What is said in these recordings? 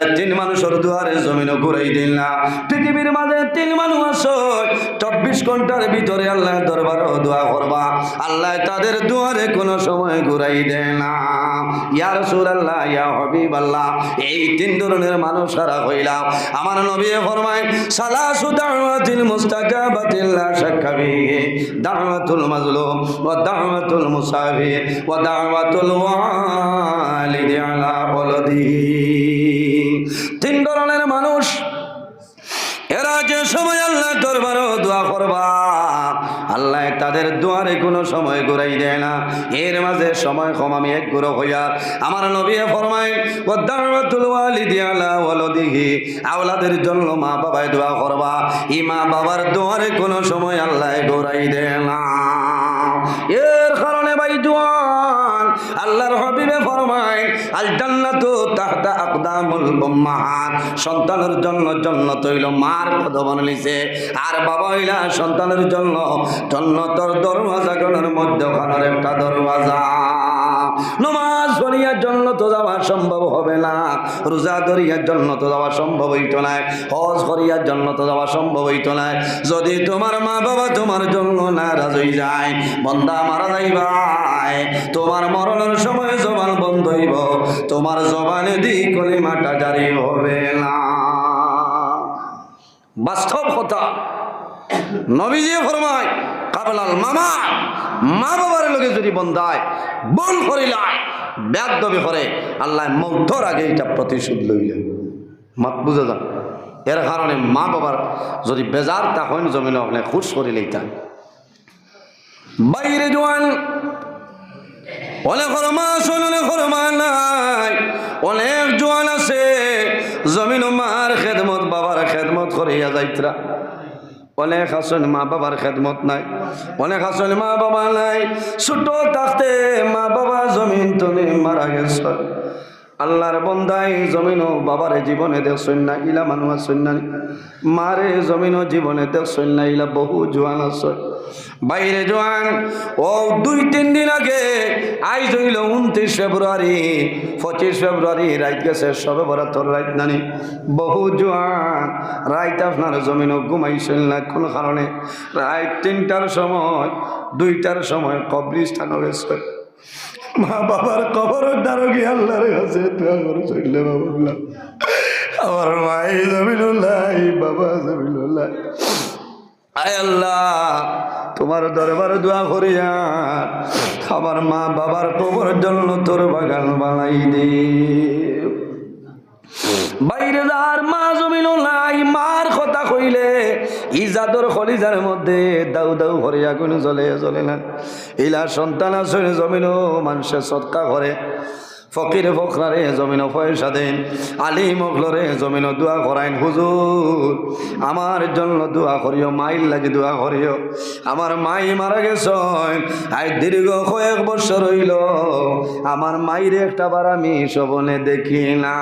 তিন মানুষের দুয়ারে জমিন ঘুরাই দিল না। পৃথিবীর মাঝে তিন মানুষ চব্বিশ ঘণ্টার ভিতরে আল্লাহ দরবার দোয়া করবা। আল্লাহ তাদের দুয়ারে কোনো সময় ঘুরাই দেয় না। ইয়ার সুর আল্লাহ ইয়া হবিব আল্লাহ এই তিন ধরনের মানুষ সারা হইলাম। আমার নবী ফরমায়, সালাসু দাওয়াতিল মুস্তাজাবাতিল লা শাক্কা ফিহি দাওয়াতুল মাজলুম ওয়া দাওয়াতুল মুসাফির ওয়া দাওয়াতুল ওয়ালিদি আলা ওয়ালাদিহি তিন ধরনের মানুষ। এরা যে সময় আল্লাহ দরবারও দোয়া করবা, আল্লাহ তাদের দুয়ারে কোনো সময় ঘুরাই দেয় না। এর মাঝে সময় কম, আমি এক গুরো হইয়া আমার নবী ফরমাই আওলাদের জন্য মা বাবায় দোয়া করবা। ই মা বাবার দুয়ারে কোনো সময় আল্লাহ ঘুরাই দেয় না। আল্লাহর হবিবে ফরমায় আল জান্নাতু তাহতা আকদামুল উম্মাহাত। সন্তানের জন্য জন্নত হইল মার কদমন লিছে আর বাবা হইলা সন্তানের জন্য জন্নতর দরওয়াজা গণের মধ্যখানের একটা দরওয়াজা। নমাজ পড়িয়ার জন্য তো যাওয়া সম্ভব হবে না। রোজা ধরিয়ার জন্য তো যাওয়া সম্ভব হইত না। হজ করিয়ার জন্য তো যাওয়া সম্ভব হইত না। যদি তোমার মা বাবা তোমার জন্য নারাজ হয়ে যায়, বন্দা মারা যাইবাই তোমার মরণের সময় জবান বন্ধ হইব। তোমার জবানে দি কলিমাটা জারি হবে না। বাস্তব কথা নবীজি ফরমায় কাবলাল মামা, মা বাবার লোকে যদি বন্ধায় বল করিলায় ব্যাগ দবি করে, আল্লাহ মধ্যর আগে এটা প্রতিশোধ লইলে মাত বুঝে যান এর কারণে মা বাবার যদি বেজার তখন জমিন আপনি খুশ করিলেই তা বাইরে জোয়ান, অনেক হরমা শোন অনেক হরমা নাই, অনেক জোয়ান আছে, জমিন মার খেদমত, বাবার খেদমত করিয়া যাইতরা। অনেক আসন মা বাবার খেদমত নাই। অনেক আসন মা বাবা নাই। ছোট থাকতে মা বাবা জমিন তুমি মারা গেছ। আল্লাহর বন্দাই জমিন বাবারে জীবনে দেখছেন না ইলা মানুষ আছেন না। মারে জমিন জীবনে দেখছেন না ইলা বহু জোয়ান আছে। বাইরে জোয়ান, ও দুই তিন দিন আগে আইজ হইল উনত্রিশ ফেব্রুয়ারি, পঁচিশ ফেব্রুয়ারি, রাইত গেছে সবে বরাতর রাইত নানি বহু জোয়ান, রাইত আপনার জমিনও ঘুমাইছিল না কোনো কারণে। রাইত তিনটার সময়, দুইটার সময় কবরিস্থান গেছে। মা বাবার কবরের দ্বারা কি আল্লাহর কাছে দোয়া করে চললে বাবা আমার মাই জমিনুল্লাহ বাবা জমিনুল্লাহ। আয় আল্লাহ, তোমার দরবার দোয়া করিয়া আমার মা বাবার কবরের জন্য তোর বাগান বানাই দে। বাইরে যার মা জমিন নাই মার কথা কইলে ইজাদর খলিজার মধ্যে দাউ দাউ ভরে আগুন জ্বলে জ্বলে না। ইলা সন্তান আসলে জমিনো মানুষের সৎকা করে। ফকির ফখরারে জমিন পয়সা দেন আলী মগলরে জমিন দোয়া করাইন, হুজুর, আমার জন্য দোয়া করিও, মাইল লাগে দোয়া করিও। আমার মাই মারা গেছ আই দীর্ঘ কয়েক বছর হইল, আমার মাইরে একটা বার আমি সবনে দেখি না,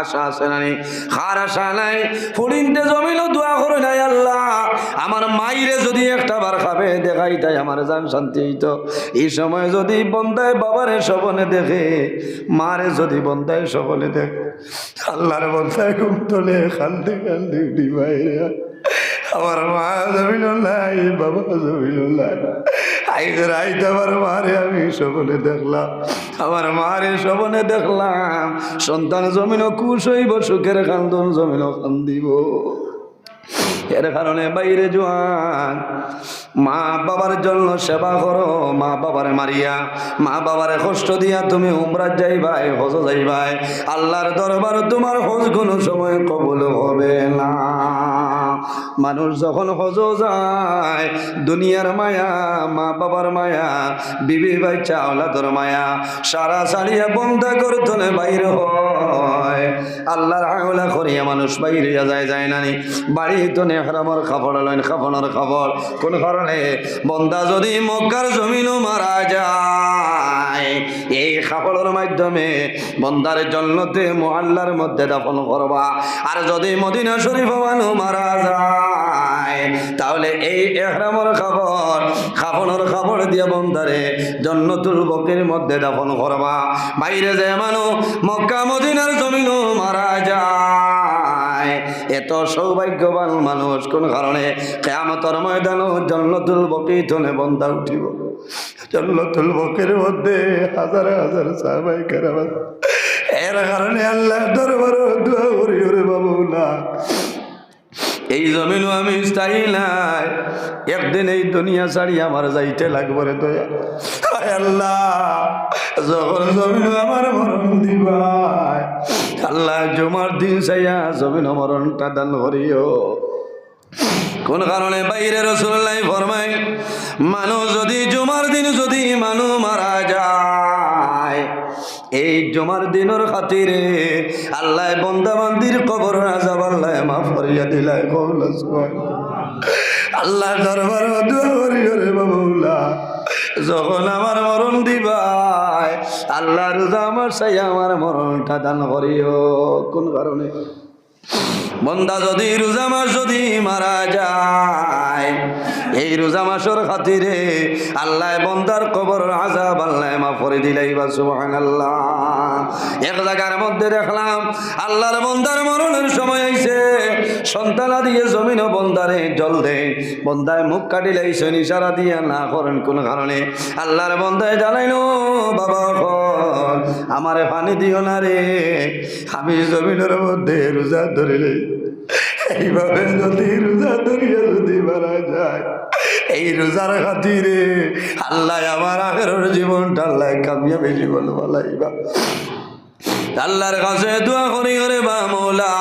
আশা আছে না? খার আশা নাই ফুড়িনতে জমিন দোয়া করে নাই আল্লাহ। আমার মাইরে যদি একটা বার খাবে, দেখাই তাই আমার জান শান্তি হইতো। এই সময় যদি বন্দায় বাবারে সবনে দেখে মারে যদি বন্দায় সবনে দেখে আল্লাহর বন্দায় ঘুম তোলে খান্দি খান্দি উঠি বাইরে আমার মা জমিল নাই, বাবা জমিল নাই। আমি দেখলাম। সন্তান জমিনও খুশ হইব, সুখের কান্দন জমিনও কান্দিব এর কারণে বাইরে জোয়ান, মা বাবার জন্য সেবা করো, মা বাবারে মারিয়া, মা বাবারে কষ্ট দিয়া তুমি উমরাত যাইবাই, হজ যাইবাই। আল্লাহর দরবার তোমার হজ কোনো সময় কবুল হবে না। মানুষ যখন হজ যায়, দুনিয়ার মায়া, মা বাবার মায়া বিবি বাচ্চা আওলাদর মায়া, সারা সারিয়া বন্ধা করতনে বাইরে হয়। আল্লাহর আওলা করিয়া মানুষ বাইরে যায় যায় নানি বাড়ি তো নেহরামর খাবড় লইন খাবনের খাবর কোন কারণে? বন্দা যদি মক্কার জমিনও মারা যায় এই কাপড়ের মাধ্যমে বন্দার জন্নতে মোহাল্লার মধ্যে দাফন করবা। আর যদি মদিনা শরীফ মানু মারা যায়, তাহলে এই এহরামর দিয়ে বন্দারে জন্নতুল বকের মধ্যে দাফন করবা। বাইরে যে মানু মক্কা, মদিনার জমিনও মারা যায়, এত সৌভাগ্যবান মানুষ কোন কারণে কেয়ামতর ময়দান জন্নতুল বকি তনে বন্দা উঠিব? জন্নতুল বকের মধ্যে হাজার হাজার সাহাবাই কেরামান এর কারণে আল্লাহ দরবার দোয়া করি ওরে বাবুলা এই জমিনও আমি স্থায়ী নাই। একদিন এই দুনিয়া ছাড়ি আমার যাইতে লাগবে রে দয়া। আল্লাহ, যখন জমিন আমার মরণ দিবাই আল্লাহ জমার দিন চাইয়া জমিন মরণটা দান করিও। কোন কারণে বাইরে রসুল্লাহ ফরমাই মানুষ যদি জমার দিন যদি মানু মারা যায়, এই জমার দিনের খাতিরে আল্লাহ বন্দা বান্দির কবর রাজা আল্লাহ মাফ করিয়া দিলাই কৌলা আল্লাহ দরবার বাবুলা যখন আমার মরণ দিবাই আল্লাহ রোজা আমার সাই আমার মরণটা দান করিও, কোন কারণে? বন্দা যদি রোজা মাস যদি যায়। এই রোজা মাসের খাতিরে আল্লাহ বন্দার কবর আজাব আল্লাহ মা ফরে দিলাই বা সুবহান আল্লাহ এক জায়গার মধ্যে দেখলাম আল্লাহর বন্দার মরণের সময় আইছে সন্তানা দিয়ে জমিন বন্দারে জল দে বন্দায় মুখ কাটিলে শনি সারা দিয়ে না করেন কোন কারণে। আল্লাহর বন্দায় জানাইনো বাবা আমারে পানি দিও না রে। আমি জমিনের মধ্যে রোজা ধরিলে এইভাবে যদি রোজা এই রোজার খাতিরে আল্লাহ আমার আগের জীবনটা আল্লাহ কামিয়াবি জীবন বলাইবা আল্লাহর কাছে দোয়া করি ওরে বা মৌলা,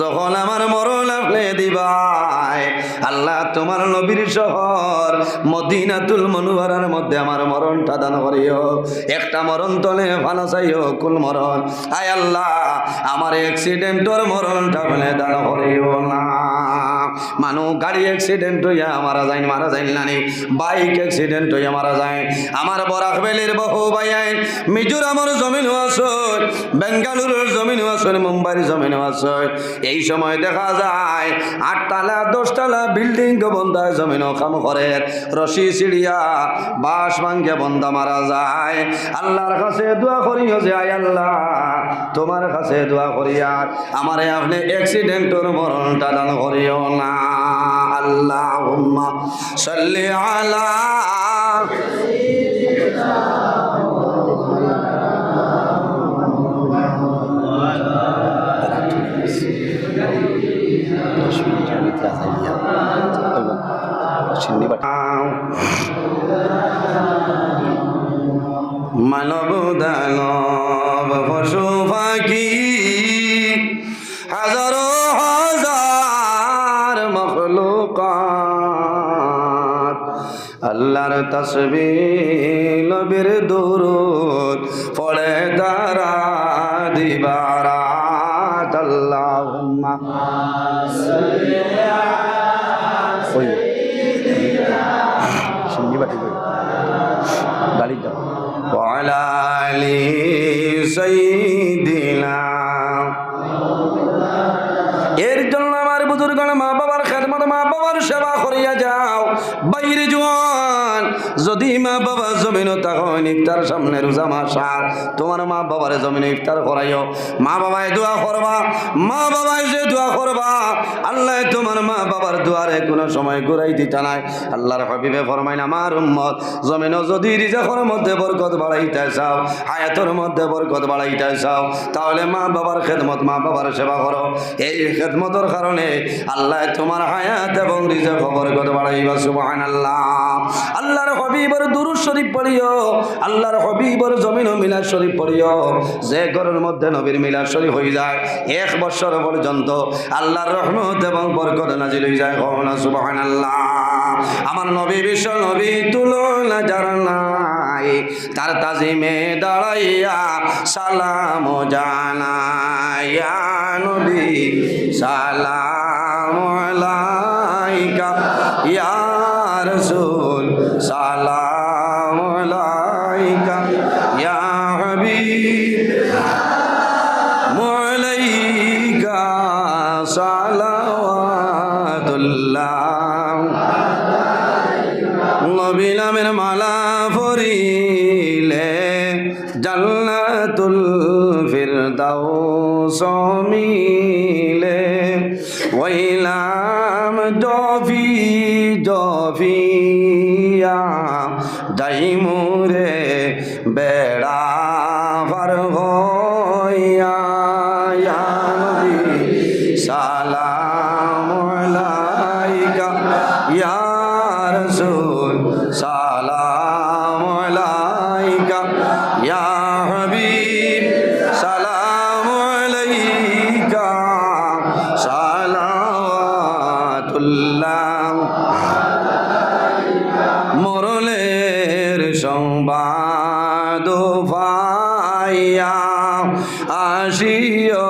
যখন আমার মরণ আপনি দিবাই আল্লাহ তোমার নবীর শহর মদিনাতুল মনুয়ারার মধ্যে আমার মরণটা দান করিও। একটা মরণ তলে ভালো চাইও, কুল মরণ। আয় আল্লাহ, আমার অ্যাক্সিডেন্টর মরণটা ফেলে দান করিও না। মানুষ গাড়ি অ্যাক্সিডেন্ট হইয়া মারা যায় মারা যায় নানি। বাইক অ্যাক্সিডেন্ট হইয়া মারা যায় আমার বরাক বেলির বহু বাইন মিজোরামের জমিন আছে বেঙ্গালুরুর জমিন আছে মুম্বাইয়ের জমিন আছে এই সময় দেখা যায়, আটতলা, দশতলা বিল্ডিং বন্ধা জমিন কাম করে রশি চিড়িয়া বাঁশ ভাঙ্গে বন্ধা মারা যায়। আল্লাহর কাছে দোয়া করিও যে, আয় আল্লাহ, তোমার কাছে দোয়া করিয়া আমারে আপনি অ্যাক্সিডেন্টর মরণটা দান করিও না। আল্লাহ সাল্লি আলা মানব আল্লাহর তসবি লবির দুরুদ পড়ে তারা দিবারাত। সৈ মা বাবার সেবা করিয়া যাও। বাইরে জোয়ান যদি মা বাবা জমিন তখন ইফতার সামনে রোজা মাসার তোমার মা বাবার জমিন ইফতার করাইও। মা বাবায় দোয়া করবা, মা বাবায় যে দোয়া করবা, আল্লাহ তোমার মা বাবার দুয়ারে কোনো সময় ঘুরাই দিতা নাই। আল্লাহর হবিবে ফরমাইন আমার উম্মত জমিন যদি রিজাকের মধ্যে বরকত বাড়াইতে চাও, হায়াতের মধ্যে বরকত বাড়াইতে চাও, তাহলে মা বাবার খেদমত, মা বাবার সেবা করো। এই খেদমতের কারণে আল্লাহ তোমার হায়াত এবং রিজাক বরকত বাড়াইবা সুবহান আল্লাহ আল্লাহর হবিবর দুরুদ শরীফ পড়িও, আল্লাহর হবিবর জমিন মিলাদ শরীফ পড়িও। যে ঘরের মধ্যে নবীর মিলাদ শরীফ হয়ে যায়, এক বছর পর্যন্ত আল্লাহর রহমত এবং বরকত নাজিল হয়ে যায়। কখনো সুবহান আল্লাহ আমার নবী বিশ্ব নবী তুলনা যার নাই, তার তাজিমে দাঁড়াইয়া সালাম জানাইয়া নবী, সালাম আলাইকা। ইয়া রাসূল সালাম জফি দাইমুরে বেড়া ভার হইয়া ইয়া মরলের সংবাদ ভাইয়া আসিও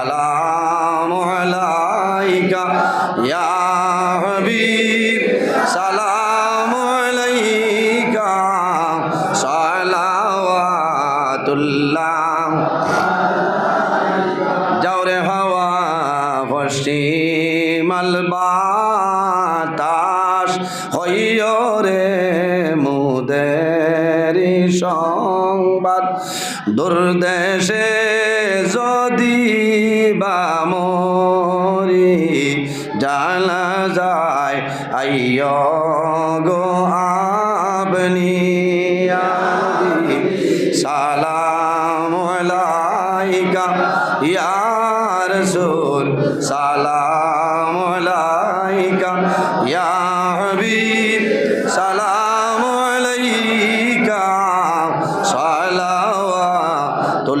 সংবাদ। দুর্দেশে যদি বা মরি জানা যায় আইয় গো আপনি আদি।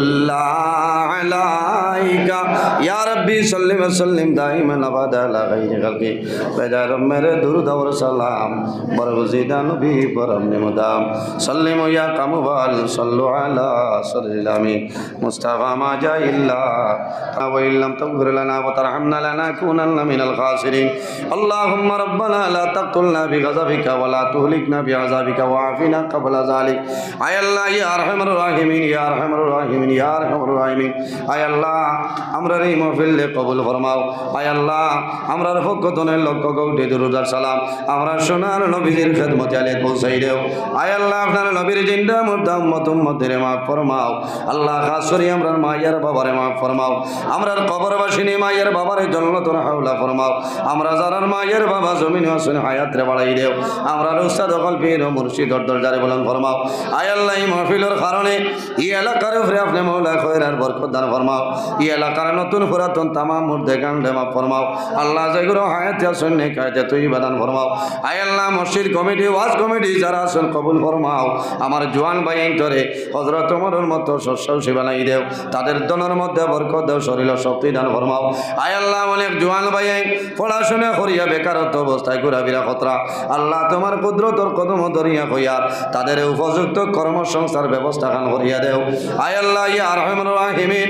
সালাওয়াতুল্লাহ আলাইকা রাব্বি সাল্লি ওয়া সাল্লিম দাইমান আবাদা আলা গায়রি খালকি। বেজার মেরে দুরুদ ওয়া সালাম বরগুজিদা নবী পরম নিমদাম সাল্লিমু কামুবাল, সাল্লু আলা সাল্লিল আমিন। মুস্তাফা মা জা ইল্লা ওয়া ইল্লাম তাগফির লানা ওয়া তারহামনা লানাকুনান্না মিনাল খাসিরিন। আল্লাহুম্মা রাব্বানা লা তাকতুলনা বিগাযাবিকা ওয়া লা তুহলিকনা বিআযাবিকা ওয়া আফিনা আয় আল্লাহ আরহামার রাহিমিন আরহামার রাহিমিন আরহামার রাহিমিন। আয় আল্লাহ আমরার এই মাহফিলে কবুল ফরমাও। আয় আল্লাহ আমরার পক্ষতনের লক্ষ কোটি দুরুদার সালাম। আমরা সোনার নবীজির খেদমতে আলে পৌঁছাই দেও। আয় আল্লাহ, আপনার নবীর জিন্দা মুদ্দা উম্মত উম্মতের মাফ ফরমাও। আল্লাহ খাস করি আমরার মাইয়ার বাবারে মাফ ফরমাও। আমরার কবরবাসিনী মাইয়ের বাবারে জন্নতর হাওলা ফরমাও। আমরা যারার মাইয়ের বাবা জমিন আসুন হায়াতরে বাড়াই দেও। আমরা উস্তাদ অকল পীর ও মুর্শিদ দরজারে বলন ফরমাও। আয় আল্লাহ, এই মাহফিলের কারণে এই এলাকার উপরে আপনি মৌলা খয়রার বরকত দান ফরমাও। এই এলাকার নতুন পুরাতন তামাম মুর্দে গান্ডে মাফ ফরমাও। আল্লাহ যেগুলো হায়াতে আসুন নে কায়তে তুই বাদান ফরমাও। আয় আল্লাহ মসজিদ কমিটি, ওয়াজ কমিটি, যারা আসুন, কবুল ফরমাও। আমার জোয়ান ভাই করে হজরত তোমার মতো শস্য শিবালাই দেও। তাদের দনের মধ্যে বরকত দেও, শরীর শক্তি দান ফরমাও। আয় আল্লাহ অনেক জোয়ান ভাই, পড়াশোনা করিয়া বেকারত্ব অবস্থায় ঘুরাবিরা খতরা। আল্লাহ তোমার কুদরতর কদম ধরিয়া কইয়ার তাদের উপযুক্ত কর্মসংস্থার ব্যবস্থা খান করিয়া দেও। আয় আল্লাহ, ইয়া রহমান রাহিমিন।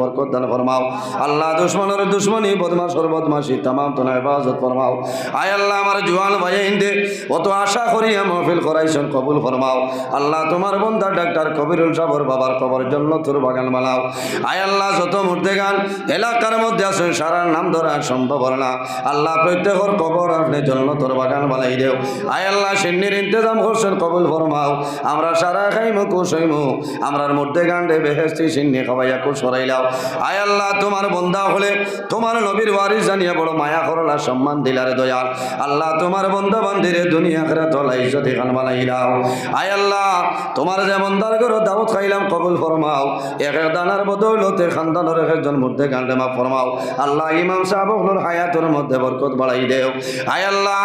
বরকত দান ফরমাও। আল্লাহ দুশ্মনের দুশ্মনী বদমাসর বদমাসি তামাম তো হেফাজত ফরমাও। আয় আল্লাহ আমার জোয়ান ভাই হিন্দে অত আশা করিয়া মহফিল করাইছেন কবুল ফরমাও। আল্লাহ তোমার বন্ধা ডাক্তার কবিরুল সাবর বাবার কবর জন্য তোর বাগান বানাও। আয় আল্লাহ যত মুর্দে গান এলাকার মধ্যে আছেন সারা নাম ধরা সম্ভব না। আল্লাহ প্রত্যেকর কবর আপনি জন্য তোর বাগান বানাই দেও। আয় আল্লাহ সিন্নির ইন্তজাম করছেন, কবুল ফরমাও। আমরা সারা খাইমু, কুসইমু। আমরার মধ্যে গান্ডে বেহেস্তি সিন্নি খাবাইয়া কুস সরাইলাও আয় আল্লাহ, তোমার বন্ধা হলে তোমার নবীর ওয়ারিস জানিয়ে বড় মায়া করলা সম্মান দিলারে দয়াল। আল্লাহ, তোমার বন্ধা বান্দিরে দুনিয়া খেরা তোলা ইজ্জত এখান বানাইলাও। আয় আল্লাহ, তোমার যে বন্দার করো দাওয়াত খাইলাম, কবুল ফরমাও। এক দানার বদৌলতে খানদানের এক একজন মধ্যে গান্ডে মা ফরমাও। আল্লাহ, ইমাম সাহেব হলোর হায়াতের মধ্যে বরকত বাড়াই দেও। আয় আল্লাহ,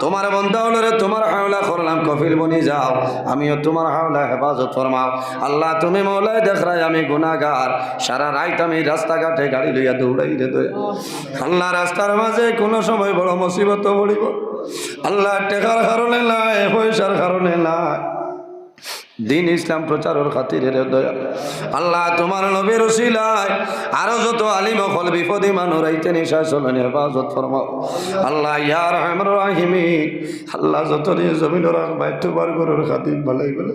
তোমার বন্ধা হলরে তোমার হাওলা করলাম, কফিল বনি যাও। আমিও তোমার হাওলা হেফাজত ফরমাও। আল্লাহ, তুমি মৌলায় দেখরাই আমি গুনাগার সারা রাইত আমি রাস্তাঘাটে গাড়ি লইয়া দৌড়াই রে দয়া। আল্লাহ রাস্তার মাঝে কোনো সময় বড় মুসিবত পড়িব। আল্লাহ টেকার কারণে নাই, পয়সার কারণে নাই। দিন ইসলাম প্রচারের খাতিরে দয়া। আল্লাহ তোমার নবীর উসিলায় আরও যত আলিম হল বিপদী মানুষ রাইতে নিশা চলেন হেফাজত ফরমাও। আল্লাহ ইয়ার হেমর রাহিমি আল্লাহ যত নিয়ে জমিন রাখবাই তোমার গরুর খাতির ভালাই বলে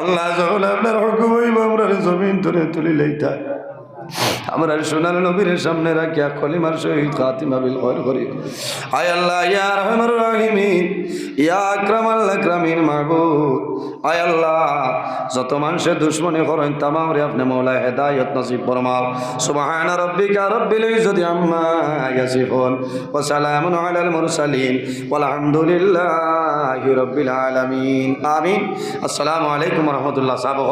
আল্লাহ যখন আপনার হুকুম হইব জমিন তুলে তুলি লইতাই আমরা সোনার নবীর সামনে রাখিয়া কলিমার শহীদ খাতিমা বিল খৈর করি। আয় আল্লাহ, ইয়া রহমান রাহিমিন, ইয়া আকরাম আল্লাহ আকরামিন মাহবুব। আয় আল্লাহ, যত মানুষের দুশ্মনী করেন তামাম রে আপনি মৌলা হেদায়ত নসিব ফরমাও। সুবহান রাব্বিকা রাব্বিল ইজ্জতি আম্মা ইয়াসিফুন, ওয়া সালামুন আলাল মুরসালিন, ওয়ালহামদুলিল্লাহি রাব্বিল আলামিন। আমিন। আসসালামু আলাইকুম ওয়া রাহমাতুল্লাহ। সাহাবা